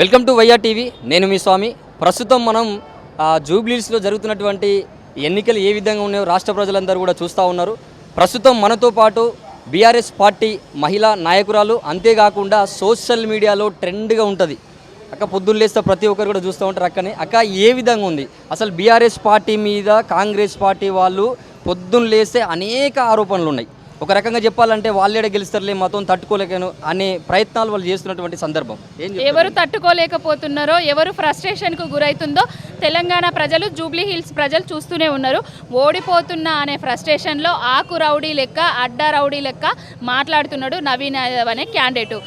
Welcome to YR TV. నేను మీ స్వామి. ప్రస్తుతం మనం జూబ్లీస్లో జరుగుతున్నటువంటి ఎన్నికలు ఏ విధంగా ఉన్నాయో రాష్ట్ర ప్రజలందరూ కూడా చూస్తూ ఉన్నారు. ప్రస్తుతం మనతో పాటు బీఆర్ఎస్ పార్టీ మహిళా నాయకురాలు అంతేకాకుండా సోషల్ మీడియాలో ట్రెండ్గా ఉంటుంది. అక్క పొద్దున్న లేస్తే ప్రతి ఒక్కరు కూడా చూస్తూ ఉంటారు అక్కనే. అక్క ఏ విధంగా ఉంది? అసలు బీఆర్ఎస్ పార్టీ మీద కాంగ్రెస్ పార్టీ వాళ్ళు పొద్దున్న లేస్తే అనేక ఆరోపణలు ఉన్నాయి ఒక రకంగా చెప్పాలంటే వాళ్ళేడ గెలుస్తారులే మొత్తం తట్టుకోలేకను అనే ప్రయత్నాలు వాళ్ళు చేస్తున్నటువంటి సందర్భం. ఎవరు తట్టుకోలేకపోతున్నారో ఎవరు ఫ్రస్ట్రేషన్కు గురవుతుందో తెలంగాణ ప్రజలు జూబ్లీ హిల్స్ ప్రజలు చూస్తూనే ఉన్నారు. ఓడిపోతున్నా అనే ఫ్రస్ట్రేషన్లో ఆకు రౌడీ లెక్క అడ్డ రౌడీ లెక్క మాట్లాడుతున్నాడు నవీన్ యాదవ్ అనే క్యాండిడేటు.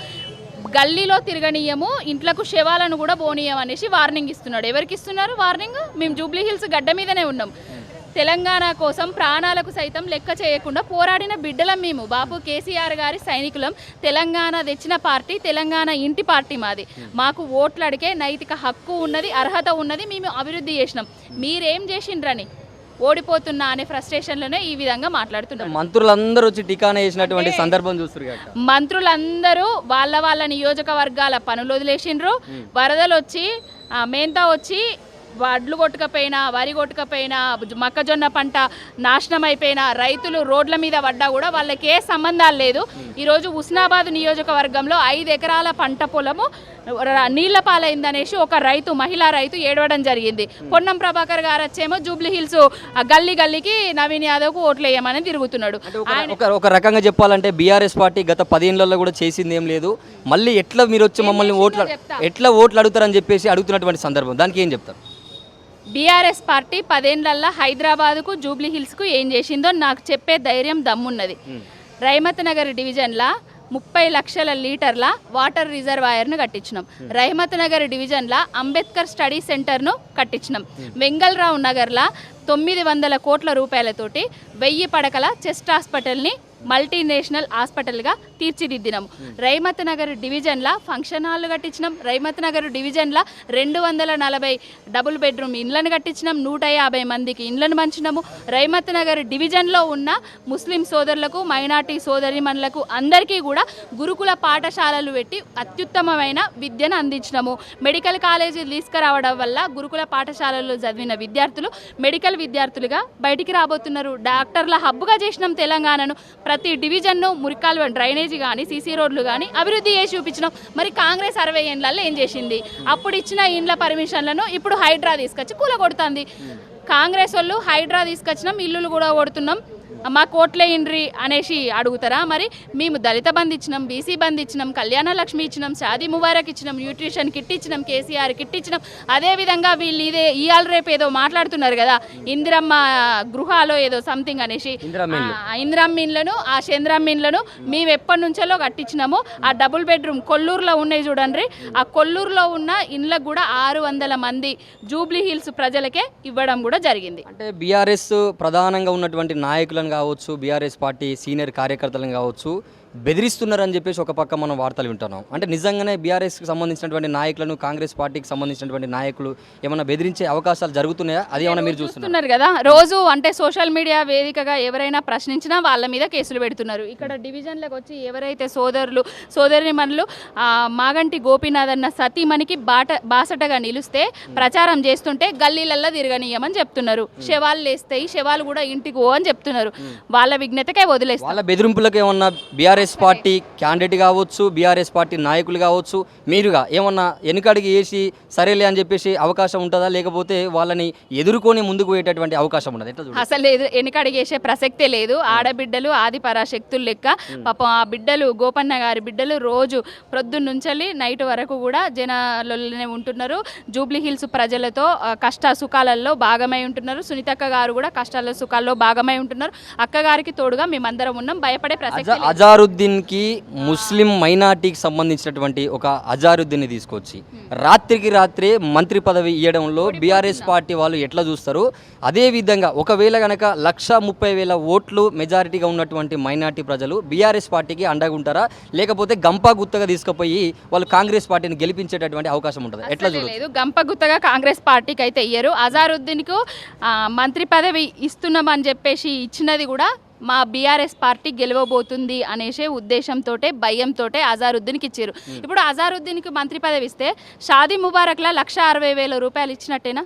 గల్లీలో తిరగనీయము ఇంట్లకు శవాలను కూడా పోనీయం అనేసి వార్నింగ్ ఇస్తున్నాడు. ఎవరికి ఇస్తున్నారు వార్నింగ్? మేము జూబ్లీ హిల్స్ గడ్డ మీదనే ఉన్నాం. తెలంగాణ కోసం ప్రాణాలకు సైతం లెక్క చేయకుండా పోరాడిన బిడ్డలం మేము. బాపు కేసీఆర్ గారి సైనికులం. తెలంగాణ తెచ్చిన పార్టీ తెలంగాణ ఇంటి పార్టీ మాది. మాకు ఓట్లు అడిగే నైతిక హక్కు ఉన్నది అర్హత ఉన్నది మేము అభివృద్ధి చేసినాం. మీరేం చేసిండ్రని? ఓడిపోతున్నా అనే ఫ్రస్ట్రేషన్లోనే ఈ విధంగా మాట్లాడుతున్నారు. మంత్రులందరూ వచ్చి టికానా చేసినటువంటి సందర్భం చూస్తారు మంత్రులందరూ వాళ్ళ వాళ్ళ నియోజకవర్గాల పనులు వదిలేసిండ్రు. వరదలు వచ్చి మేంతా వచ్చి వడ్లు కొట్టుకపోయినా వరి కొట్టుకపోయినా మొక్కజొన్న పంట నాశనం అయిపోయినా రైతులు రోడ్ల మీద పడ్డా కూడా వాళ్ళకి ఏ సంబంధాలు లేదు. ఈరోజు ఉస్నాబాద్ నియోజకవర్గంలో ఐదు ఎకరాల పంట పొలము నీళ్ళ పాలైందనేసి ఒక రైతు మహిళా రైతు ఏడవడం జరిగింది. పొన్నం ప్రభాకర్ గారు వచ్చేమో జూబ్లీ హిల్స్ గల్లీ గల్లీకి నవీన్ యాదవ్కు ఓట్లు వేయమని తిరుగుతున్నాడు ఒక రకంగా చెప్పాలంటే బీఆర్ఎస్ పార్టీ గత పదేళ్ళలో కూడా చేసింది ఏం లేదు. మళ్ళీ ఎట్లా మీరు వచ్చి మమ్మల్ని ఓట్లు. ఎట్లా ఓట్లు అడుగుతారని చెప్పేసి అడుగుతున్నటువంటి సందర్భం. దానికి ఏం చెప్తారు? బీఆర్ఎస్ పార్టీ పదేళ్ళల్లా హైదరాబాద్కు జూబ్లీ హిల్స్కు ఏం చేసిందో నాకు చెప్పే ధైర్యం దమ్మున్నది. రైమత్ నగర్ డివిజన్లా ముప్పై లక్షల లీటర్ల వాటర్ రిజర్వాయర్ను కట్టించినాం. రహమత్ నగర్ డివిజన్ల అంబేద్కర్ స్టడీ సెంటర్ను కట్టించినాం. వెంగళరావు నగర్లా తొమ్మిది వందల కోట్ల రూపాయలతోటి వెయ్యి పడకల చెస్ట్ హాస్పిటల్ని మల్టీనేషనల్ హాస్పిటల్గా తీర్చిదిద్దినాము. రైమత్ నగర్ డివిజన్ల ఫంక్షన్ హాల్ కట్టించినాం. రైమత్ నగర్ డివిజన్ల రెండు వందల నలభై డబుల్ బెడ్రూమ్ ఇండ్లను కట్టించినాం. నూట యాభై మందికి ఇండ్లను పంచినాము. రైమత్ నగర్ డివిజన్లో ఉన్న ముస్లిం సోదరులకు మైనార్టీ సోదరిమణులకు అందరికీ కూడా గురుకుల పాఠశాలలు పెట్టి అత్యుత్తమమైన విద్యను అందించినాము. మెడికల్ కాలేజీ తీసుకురావడం వల్ల గురుకుల పాఠశాలల్లో చదివిన విద్యార్థులు మెడికల్ విద్యార్థులుగా బయటికి రాబోతున్నారు. డాక్టర్ల హబ్బుగా చేసినాం తెలంగాణను. ప్రతి డివిజన్ను మురికాలు డ్రైనేజీ కానీ సీసీ రోడ్లు కానీ అభివృద్ధి చేసి చూపించినాం. మరి కాంగ్రెస్ అరవై ఏళ్ళల్లో ఏం చేసింది? అప్పుడు ఇచ్చిన ఇండ్ల పర్మిషన్లను ఇప్పుడు హైడ్రా తీసుకొచ్చి కూలగొడుతుంది. కాంగ్రెస్ వాళ్ళు హైడ్రా తీసుకొచ్చినాం ఇల్లులు కూడా కొడుతున్నాం. మా కోట్లే ఇండ్రి అనేసి అడుగుతారా? మరి మేము దళిత బంధు ఇచ్చినాం బీసీ బంధు ఇచ్చినాం కళ్యాణ లక్ష్మి ఇచ్చినాం షాదీ ముబారక్ ఇచ్చినాం న్యూట్రిషన్ కిట్ ఇచ్చినాం కేసీఆర్ కిట్ ఇచ్చినాం. అదేవిధంగా వీళ్ళు ఇదే ఇయాల రేపు ఏదో మాట్లాడుతున్నారు కదా ఇందిరమ్మ గృహాలో ఏదో సంథింగ్ అనేసి. ఇందిరమ్మిన్లను ఆ చంద్రమ్మిన్లను మేము ఎప్పటి నుంచో కట్టించినాము ఆ డబుల్ బెడ్రూమ్ కొల్లూరులో ఉన్నాయి చూడండి. ఆ కొల్లూరులో ఉన్న ఇండ్లకు కూడా ఆరు వందల మంది జూబ్లీ హిల్స్ ప్రజలకే ఇవ్వడం కూడా జరిగింది. అంటే బీఆర్ఎస్ ప్రధానంగా ఉన్నటువంటి నాయకులను కావచ్చు బీఆర్ఎస్ పార్టీ సీనియర్ కార్యకర్తలను కావచ్చు బెదిరిస్తున్నారని చెప్పేసి ఒక పక్క మనం వార్తలు వింటున్నాం. అంటే నిజంగానే బీఆర్ఎస్కి సంబంధించినటువంటి నాయకులను కాంగ్రెస్ పార్టీకి సంబంధించినటువంటి నాయకులు ఏమైనా బెదిరించే అవకాశాలు జరుగుతున్నాయా? అది ఏమైనా మీరు చూస్తున్నారు? కదా. రోజు అంటే సోషల్ మీడియా వేదికగా ఎవరైనా ప్రశ్నించినా వాళ్ళ మీద కేసులు పెడుతున్నారు. ఇక్కడ డివిజన్లకు వచ్చి ఎవరైతే సోదరులు సోదరిమణులు ఆ, మాగంటి గోపీనాథ్ అన్న సతీమణికి బాట బాసటగా నిలిస్తే ప్రచారం చేస్తుంటే గల్లీలల్లో తిరగనీయమని చెప్తున్నారు. శవాలు లేస్తాయి శవాలు కూడా ఇంటికి పో అని చెప్తున్నారు. వాళ్ళ విజ్ఞతకే వదిలేస్తారు వాళ్ళ బెదిరింపులకు ఏమన్నా బీఆర్ఎస్ పార్టీ క్యాండిడేట్ కావచ్చు బీఆర్ఎస్ పార్టీ నాయకులు కావచ్చు మీరుగా ఏమన్నా వెనుకడికి వేసి సరేలే అని చెప్పేసి అవకాశం ఉంటుందా? లేకపోతే వాళ్ళని ఎదుర్కొని ముందుకు పోయేటటువంటి అవకాశం ఉండదు ఎట్లా చూడాలి? అసలు లేదు వెనకడిగేసే ప్రసక్తే లేదు. ఆడబిడ్డలు ఆది పరాశక్తులు లెక్క. పాపం ఆ బిడ్డలు గోపన్న గారి బిడ్డలు రోజు ప్రొద్దున్నుంచలి నైట్ వరకు కూడా జనాలలోనే ఉంటున్నారు. జూబ్లీ హిల్స్ ప్రజలతో కష్ట సుఖాలలో భాగమై ఉంటున్నారు. సునీతక్క గారు కూడా కష్టాల సుఖాల్లో భాగమై ఉంటున్నారు. అక్కగారికి తోడుగా మేమందరం ఉన్నాం. భయపడే ప్రసక్తి అజారుద్దీన్కి ముస్లిం మైనార్టీకి సంబంధించినటువంటి ఒక అజారుద్దీన్ని తీసుకొచ్చి రాత్రికి రాత్రే మంత్రి పదవి ఇవ్వడంలో బీఆర్ఎస్ పార్టీ వాళ్ళు ఎట్లా చూస్తారు? అదే విధంగా ఒకవేళ గనక లక్ష ముప్పై వేల ఓట్లు మెజారిటీగా ఉన్నటువంటి మైనార్టీ ప్రజలు బీఆర్ఎస్ పార్టీకి అండగా ఉంటారా లేకపోతే గంపా గుత్తగా తీసుకుపోయి వాళ్ళు కాంగ్రెస్ పార్టీని గెలిపించేటటువంటి అవకాశం ఉంటుంది? ఎట్లా అసలే చూడొచ్చు? లేదు. గంపగుత్తగా కాంగ్రెస్ పార్టీకి అయితే ఇయ్యరు. అజారుద్దీన్కు మంత్రి పదవి ఇస్తున్నామని చెప్పేసి ఇచ్చినది కూడా మా బీఆర్ఎస్ పార్టీ గెలవబోతుంది అనేసే ఉద్దేశంతో భయంతో అజారుద్దీన్కి ఇచ్చారు. ఇప్పుడు అజారుద్దీన్కి మంత్రి పదవి ఇస్తే షాదీ ముబారక్లా లక్ష అరవై వేల రూపాయలు ఇచ్చినట్టేనా?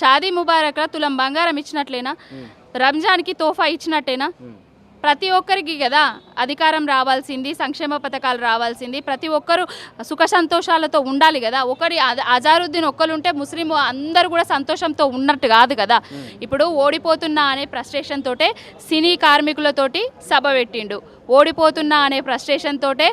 షాదీ ముబారక్లా తులం బంగారం ఇచ్చినట్లేనా? రంజాన్కి తోఫా ఇచ్చినట్టేనా? ప్రతి ఒక్కరికి కదా అధికారం రావాల్సింది సంక్షేమ పథకాలు రావాల్సింది. ప్రతి ఒక్కరు సుఖ సంతోషాలతో ఉండాలి కదా. ఒకరి అజ- అజారుద్దీన్ ఒక్కరు ఉంటే ముస్లిం అందరూ కూడా సంతోషంతో ఉన్నట్టు కాదు కదా. ఇప్పుడు ఓడిపోతున్నా అనే ఫ్రస్ట్రేషన్ తోటే సినీ కార్మికులతోటి సభ పెట్టిండు. ఓడిపోతున్నా అనే ఫ్రస్ట్రేషన్ తోటే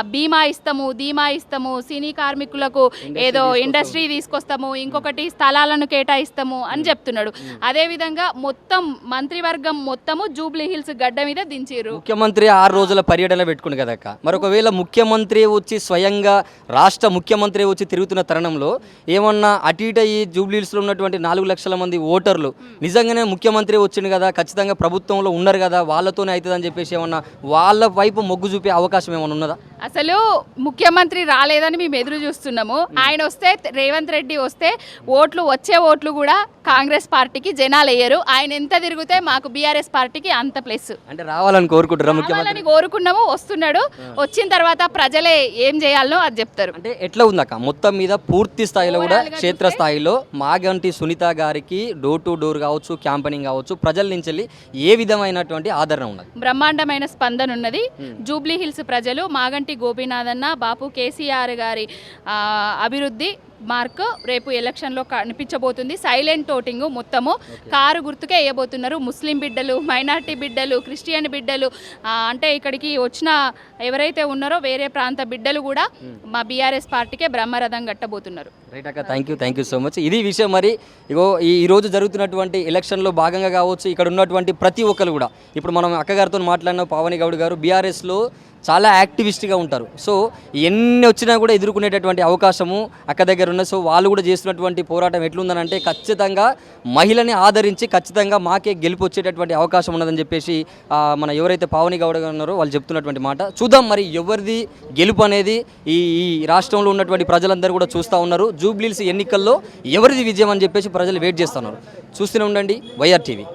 బీమా ఇస్తాము ధీమా ఇస్తాము సినీ కార్మికులకు ఏదో ఇండస్ట్రీ తీసుకొస్తాము ఇంకొకటి స్థలాలను కేటాయిస్తాము అని చెప్తున్నాడు. అదేవిధంగా మొత్తం మంత్రివర్గం మొత్తము జూబ్లీ హిల్స్ గడ్డ మీద దించారు ముఖ్యమంత్రి ఆరు రోజుల పర్యటన పెట్టుకుంది కదక్క మరొకవేళ ముఖ్యమంత్రి వచ్చి స్వయంగా రాష్ట్ర ముఖ్యమంత్రి వచ్చి తిరుగుతున్న తరుణంలో ఏమన్నా అటు ఇటు ఈ జూబ్లీస్లో ఉన్నటువంటి నాలుగు లక్షల మంది ఓటర్లు నిజంగానే ముఖ్యమంత్రి వచ్చింది కదా ఖచ్చితంగా ప్రభుత్వంలో ఉన్నారు కదా వాళ్ళతోనే అవుతుందని చెప్పేసి ఏమన్నా వాళ్ళ వైపు మొగ్గు చూపే అవకాశం ఏమైనా ఉన్నదా? అసలు ముఖ్యమంత్రి రాలేదని మేము ఎదురు చూస్తున్నాము. ఆయన వస్తే రేవంత్ రెడ్డి వస్తే ఓట్లు వచ్చే ఓట్లు కూడా కాంగ్రెస్ పార్టీకి జనాలు వేయరు. ఆయన ఎంత తిరిగితే మాకు బీఆర్ఎస్ పార్టీకి అంత ప్లస్. అంటే రావాలని కోరుకుంటారా ముఖ్యమంత్రి? కోరుకున్నాము వస్తున్నాడు. వచ్చిన తర్వాత ప్రజలే ఏం చేయాలనో అది చెప్తారు. అంటే ఎట్లా ఉందక్క మొత్తం మీద పూర్తి స్థాయిలో కూడా క్షేత్ర స్థాయిలో మాగంటి సునీత గారికి డోర్ టు డోర్ కావచ్చు క్యాంపెనింగ్ కావచ్చు ప్రజల నుంచి వెళ్ళి ఏ విధమైనటువంటి ఆదరణ ఉన్నది? బ్రహ్మాండమైన స్పందన ఉన్నది. జూబ్లీ హిల్స్ ప్రజలు మాగంటి గోపీనాథ్ అన్న బాపు కేసీఆర్ గారి అభివృద్ధి మార్క్ రేపు ఎలక్షన్లో కనిపించబోతుంది. సైలెంట్ ఓటింగ్ మొత్తము. కారు గుర్తుకే వేయబోతున్నారు. ముస్లిం బిడ్డలు మైనార్టీ బిడ్డలు క్రిస్టియన్ బిడ్డలు అంటే ఇక్కడికి వచ్చిన ఎవరైతే ఉన్నారో వేరే ప్రాంత బిడ్డలు కూడా మా బీఆర్ఎస్ పార్టీకే బ్రహ్మరథం కట్టబోతున్నారు. రైట్ అక్క thank you thank you so much ఇది విషయం మరి ఇగో ఈ రోజు జరుగుతున్నటువంటి ఎలక్షన్లో భాగంగా కావచ్చు ఇక్కడ ఉన్నటువంటి ప్రతి ఒక్కరు కూడా. ఇప్పుడు మనం అక్కగారితో మాట్లాడిన పావని గౌడ్ గారు బీఆర్ఎస్లో చాలా యాక్టివిస్ట్గా ఉంటారు. సో ఎన్ని వచ్చినా కూడా ఎదుర్కొనేటటువంటి అవకాశము అక్క దగ్గర ఉన్న సో వాళ్ళు కూడా చేస్తున్నటువంటి పోరాటం ఎట్లుందనంటే ఖచ్చితంగా మహిళని ఆదరించి ఖచ్చితంగా మాకే గెలుపు వచ్చేటటువంటి అవకాశం ఉన్నదని చెప్పేసి మన ఎవరైతే పావని గౌడ ఉన్నారో వాళ్ళు చెప్తున్నటువంటి మాట. చూద్దాం మరి ఎవరిది గెలుపు అనేది ఈ ఈ రాష్ట్రంలో ఉన్నటువంటి ప్రజలందరూ కూడా చూస్తూ ఉన్నారు. జూబ్లీల్స్ ఎన్నికల్లో ఎవరిది విజయం అని చెప్పేసి ప్రజలు వెయిట్ చేస్తున్నారు చూస్తూనే ఉండండి వైఆర్ టీవీ.